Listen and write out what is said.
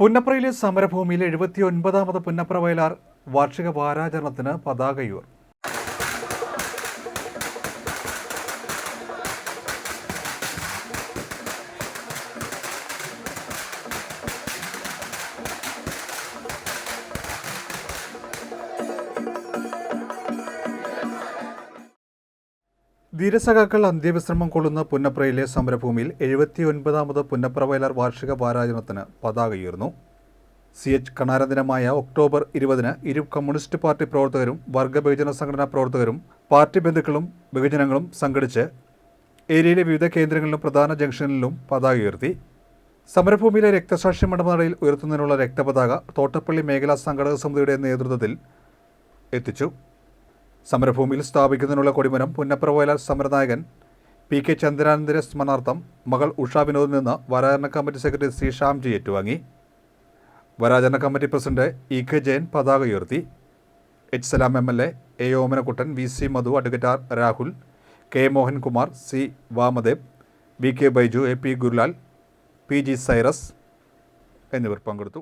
പുന്നപ്രയിലെ സമരഭൂമിയിൽ എഴുപത്തി ഒൻപതാമത് പുന്നപ്ര വയലാർ വാർഷിക വാരാചരണത്തിന് പതാകയൂർ. ധീരസഖാക്കൾ അന്ത്യവിശ്രമം കൊള്ളുന്ന പുന്നപ്രയിലെ സമരഭൂമിയിൽ എഴുപത്തി ഒൻപതാമത് പുന്നപ്ര വയലാർ വാർഷിക വാരാചരണത്തിന് പതാകയുയർന്നു സി എച്ച് കണാരദിനമായ ഒക്ടോബർ ഇരുപതിന് ഇരു കമ്മ്യൂണിസ്റ്റ് പാർട്ടി പ്രവർത്തകരും വർഗ ബഹുജന സംഘടനാ പ്രവർത്തകരും പാർട്ടി ബന്ധുക്കളും ബഹുജനങ്ങളും സംഘടിച്ച് ഏരിയയിലെ വിവിധ കേന്ദ്രങ്ങളിലും പ്രധാന ജംഗ്ഷനിലും പതാക ഉയർത്തി. സമരഭൂമിയിലെ രക്തസാക്ഷി മണ്ഡപനടയിൽ ഉയർത്തുന്നതിനുള്ള രക്തപതാക തോട്ടപ്പള്ളി മേഖലാ സംഘടക സമിതിയുടെ നേതൃത്വത്തിൽ എത്തിച്ചു. സമരഭൂമിയിൽ സ്ഥാപിക്കുന്നതിനുള്ള കൊടിമരം പുന്നപ്ര വയലാർ സമരനായകൻ പി കെ ചന്ദ്രാനന്ദന്റെ സ്മരണാർത്ഥം മകൾ ഉഷ വിനോദിൽ നിന്ന് വരാചരണ കമ്മിറ്റി സെക്രട്ടറി സി ഷാംജി ഏറ്റുവാങ്ങി. വരാചരണ committee president E K Jayan പതാക ഉയർത്തി. H Salam M L A A Omanakuttan V C Madhu advocate R Rahul K Mohankumar C Vamadev V K Baiju A P Gurulal P G Cyrus എന്നിവർ പങ്കെടുത്തു.